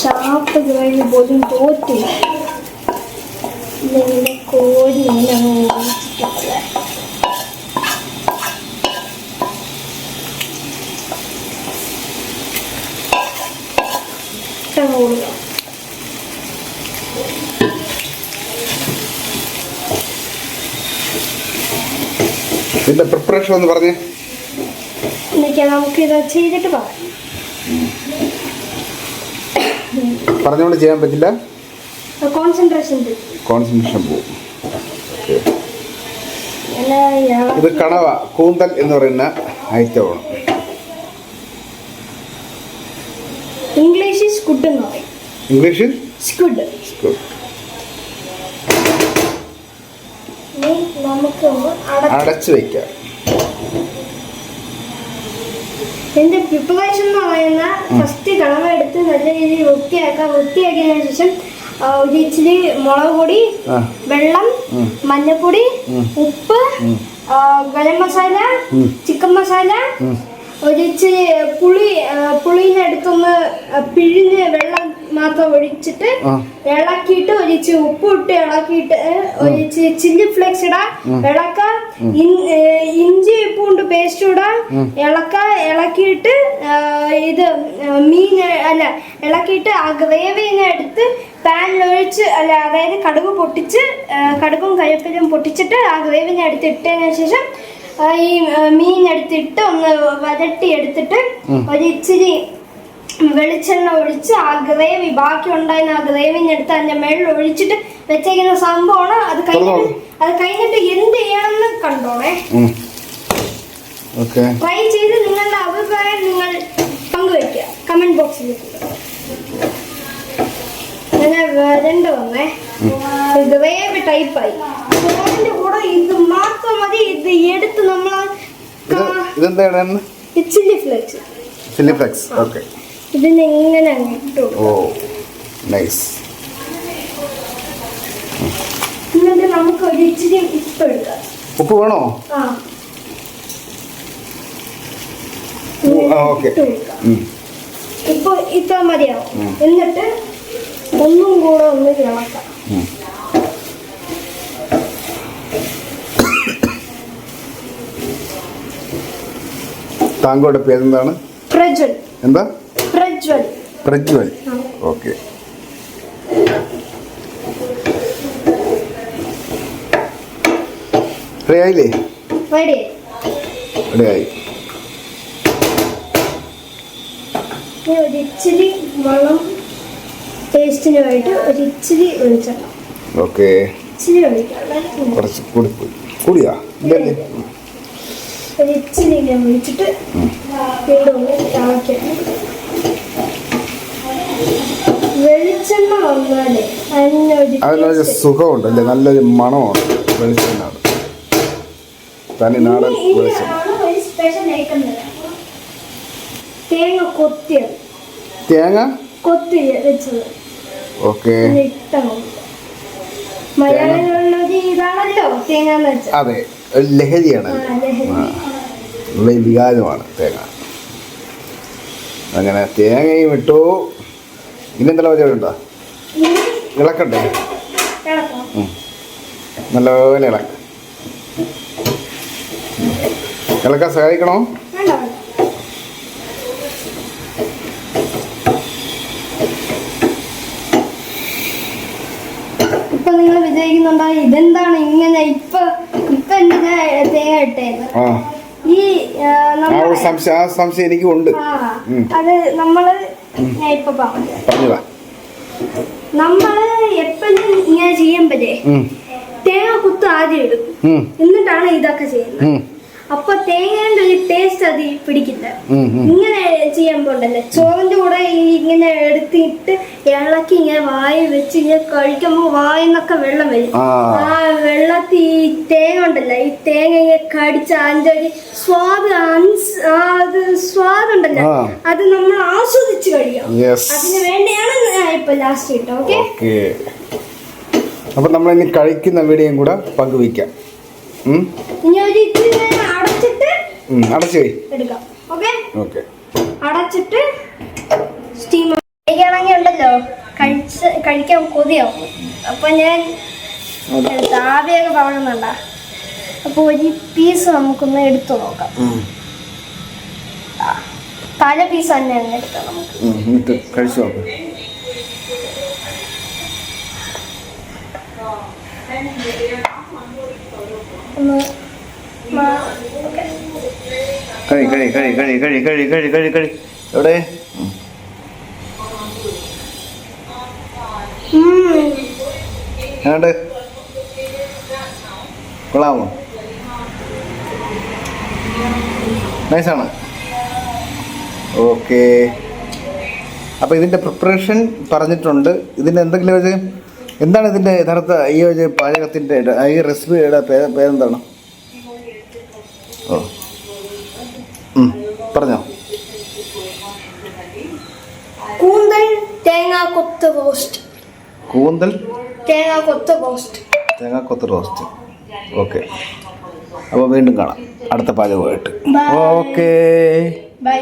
Shop കഴിഞ്ഞ് പോലും തോറ്റില്ല കോരി ഇങ്ങനെ. ഇട്ടങ്ങ് ഇതിന്റെ പ്രിപ്പറേഷൻ ഒന്ന് പറഞ്ഞേ. നമുക്ക് ഇത് ചെയ്തിട്ട് പറയാം. പറഞ്ഞുകൊണ്ട് ചെയ്യാൻ പറ്റില്ല? കോൺസെൻട്രേഷൻ ഇത് കണവ കൂന്തൽ എന്ന് പറയുന്ന ഐറ്റമാണ്. ഇംഗ്ലീഷ് സ്കുഡ് എന്ന് പറയും. ഇംഗ്ലീഷിൽ സ്കുഡ് നമുക്കൊന്ന് അടച്ചു വയ്ക്കാം ഇതിന്റെ പ്രിപ്പറേഷൻ എന്ന് പറയുന്ന ഫസ്റ്റ് കടമ എടുത്ത് നല്ല രീതിയിൽ വൃത്തിയാക്കാം. വൃത്തിയാക്കിയതിനു ശേഷം ഒരു ഇച്ചിരി മുളക് പൊടി വെള്ളം മഞ്ഞപ്പൊടി ഉപ്പ് ഗരം മസാല ചിക്കൻ മസാല ഉം. ഒരു ഇച്ചിരി പുളി ആ, പുളീനെ എടുത്തൊന്ന് പിഴിഞ്ഞ് വെള്ളം മാത്രം ഒഴിച്ചിട്ട്. ഇളക്കിയിട്ട് ഒരു ഇച്ചിരി ഉപ്പ് ഇട്ട് ഇളക്കിയിട്ട് ഒരു ഇച്ചിരി ചില്ലി ഫ്ലേക്സ് ഇടാ. ഇളക്ക ഇഞ്ചി പൂണ്ട് പേസ്റ്റ് ഇടാ. ഇളക്ക ഇളക്കിയിട്ട് ഇത് മീൻ അല്ല ഇളക്കിയിട്ട് ഗ്രേവിനെ എടുത്ത് പാനിലൊഴിച്ച് അല്ല അതായത് കടുക് പൊട്ടിച്ച് കടുകും കയ്യപ്പലും പൊട്ടിച്ചിട്ട് ആ ഗ്രേവിനെ എടുത്ത് ഇട്ടതിന് ശേഷം ഈ മീൻ എടുത്തിട്ട് ഒന്ന് വരട്ടി എടുത്തിട്ട് ഒരു ഇച്ചിരി വെളിച്ചെണ്ണ ഒഴിച്ച് ആ ഗ്രേവി ബാക്കി ഉണ്ടായിരുന്ന ആ ഗ്രേവി എടുത്ത് അതിന്റെ മേളിൽ ഒഴിച്ചിട്ട് വെച്ചേക്കുന്ന സംഭവമാണ്. അത് കഴിഞ്ഞിട്ട്. അത് കഴിഞ്ഞിട്ട് എന്ത് ചെയ്യണമെന്ന് കണ്ടോണേ ട്രൈ ചെയ്ത് നിങ്ങളുടെ അഭിപ്രായം നിങ്ങൾ പങ്കുവെക്കുക കമന്റ് ബോക്സിൽ അങ്ങനെ വരണ്ട വന്നേ. ഗ്രേവി ടൈപ്പായി ചോറിന്റെ കൂടെ ഇത് മാത്രം മതി. ഇത് എടുത്ത് ഇതെന്താണ്? Chilli flakes. Chilli flakes. Okay. Oh nice. എന്നിട്ട് നമുക്ക് ഒരു ഇച്ചിരി ഉപ്പ് എടുക്കാം. ഉപ്പ് വേണോ? ഓക്കെ. ഇപ്പൊ ഇത്ര മതിയാവും. എന്നിട്ട് ഒന്നും കൂടെ ഒന്ന് ഇളക്കാം. താങ്കോടെ പേരെന്താണ്? പ്രജ്വൽ. എന്താ? പ്രജ്വൽ. ഓക്കെ റെഡി ആയില്ലേ റെഡി റെഡി. ആയി ഇനി ഒരു ഇച്ചിരി വെള്ളം ടേസ്റ്റിന് വേണ്ടി ഒരു ഇച്ചിരി ഒഴിച്ചെണ്ണ ഓക്കെ കുറച്ച് കൂടി കൂടിയാ? ഇല്ലല്ലേ? ഇച്ചിരി ഇങ്ങനെ ഒഴിച്ചിട്ട് വീണ്ടും ഒന്ന് വെളിച്ചെണ്ണ വന്നാലേ അതിനൊരു അതിനൊരു taste. സുഖമുണ്ട് അല്ലേ നല്ലൊരു മണമാണ് വെളിച്ചെണ്ണ തനി നാടൻ വെളിച്ചെണ്ണ. തേങ്ങ കൊത്തിയത് തേങ്ങ? കൊത്തി വെച്ചത്. ഓക്കെ. മലയാളികളുടെ ഇതാണല്ലോ തേങ്ങ അതെ. ലഹരിയാണ് ഉള്ള വികാരമാണ് തേങ്ങ. അങ്ങനെ തേങ്ങയും ഇട്ടു. ഇനി എന്തെല്ലാം പരിപാടി ഉണ്ടോ? ഇളക്കണ്ടേ. നല്ലപോലെ ഇളക്ക ഇളക്കാൻ സഹായിക്കണോ? ഇപ്പൊ നിങ്ങൾ വിജയിക്കുന്നുണ്ടോ ഇതെന്താണ് ഇങ്ങനെ ഇപ്പൊ എന്തിനാ തേങ്ങ ആ ഈ ആ, ഒരു സംശയം ആ സംശയം എനിക്കും ഉണ്ട്. അത് നമ്മൾ ഞാൻ ഇപ്പൊ പറഞ്ഞു പറഞ്ഞതാ നമ്മൾ എപ്പോഴും ഇങ്ങനെ ചെയ്യുമ്പോഴേ. തേങ്ങ കുത്ത് ആദ്യം ഇടും എന്നിട്ടാണ് ഇതൊക്കെ ചെയ്യുന്നത്. അപ്പൊ തേങ്ങേന്റെ ഒരു ടേസ്റ്റ് അത് പിടിക്കില്ല. ഇങ്ങനെ ചെയ്യുമ്പോ ഉണ്ടല്ലോ ചോറിന്റെ ഇങ്ങനെ എടുത്തിട്ട് ഇളക്കി ഇങ്ങനെ വായി വെച്ച് ഇങ്ങനെ കഴിക്കുമ്പോ വായിന്നൊക്കെ വെള്ളം വരും. ആ. വെള്ളത്തിൽ ഈ തേങ്ങ ഉണ്ടല്ലോ ഈ തേങ്ങ ഇങ്ങനെ കടിച്ച അതിന്റെ ഒരു സ്വാദ് അത് സ്വാദുണ്ടല്ലോ. അത് നമ്മൾ ആസ്വദിച്ച് കഴിയാം അതിന് വേണ്ടിയാണ് ഇപ്പൊ ലാസ്റ്റ് കിട്ടും ഓക്കെ അപ്പൊ നമ്മൾ ഇനി കഴിക്കുന്ന വീഡിയോയും കൂടെ പങ്കുവയ്ക്കാം. അടച്ചിട്ട് അടച്ചു പോയി എടുക്കാം ഓക്കെ ഓക്കെ അടച്ചിട്ട് സ്റ്റീം കഴിക്കുകയാണെങ്കിൽ ഉണ്ടല്ലോ കഴിച്ച് കഴിക്കാൻ കൊതിയാവും അപ്പൊ ഞാൻ ആവിയൊക്കെ പഴകുന്നുണ്ട അപ്പൊ ഒരു പീസ് നമുക്കൊന്ന് എടുത്തു നോക്കാം. തല പീസ് തന്നെ അങ്ങ് എടുക്കാം നമുക്ക്. കഴിച്ചു നോക്ക്. കഴി കഴി കഴി കഴി കഴി കഴി കഴി കഴി കഴി എവിടെ? എങ്ങോട്ട് കൊള്ളാമോ? നൈസാണ്. ഓക്കെ. അപ്പോൾ ഇതിന്റെ പ്രിപ്പറേഷൻ പറഞ്ഞിട്ടുണ്ട്. ഇതിന്റെ എന്തെങ്കിലും ഒരു എന്താണ് ഇതിന്റെ യഥാർത്ഥ ഈ ഒരു പാചകത്തിന്റെ ഈ റെസിപ്പിയുടെ പേര് പേരെന്താണ്? ഓ. പറഞ്ഞോ. കൂന്തൽ തേങ്ങാ കൊത്ത് റോസ്റ്റ് കൂന്തൽ? തേങ്ങാ കൊത്ത് റോസ്റ്റ് തേങ്ങാക്കൊത്ത് റോസ്റ്റ് ഓക്കെ അപ്പോൾ വീണ്ടും കാണാം. അടുത്ത പാചകമായിട്ട് ഓക്കേ ബൈ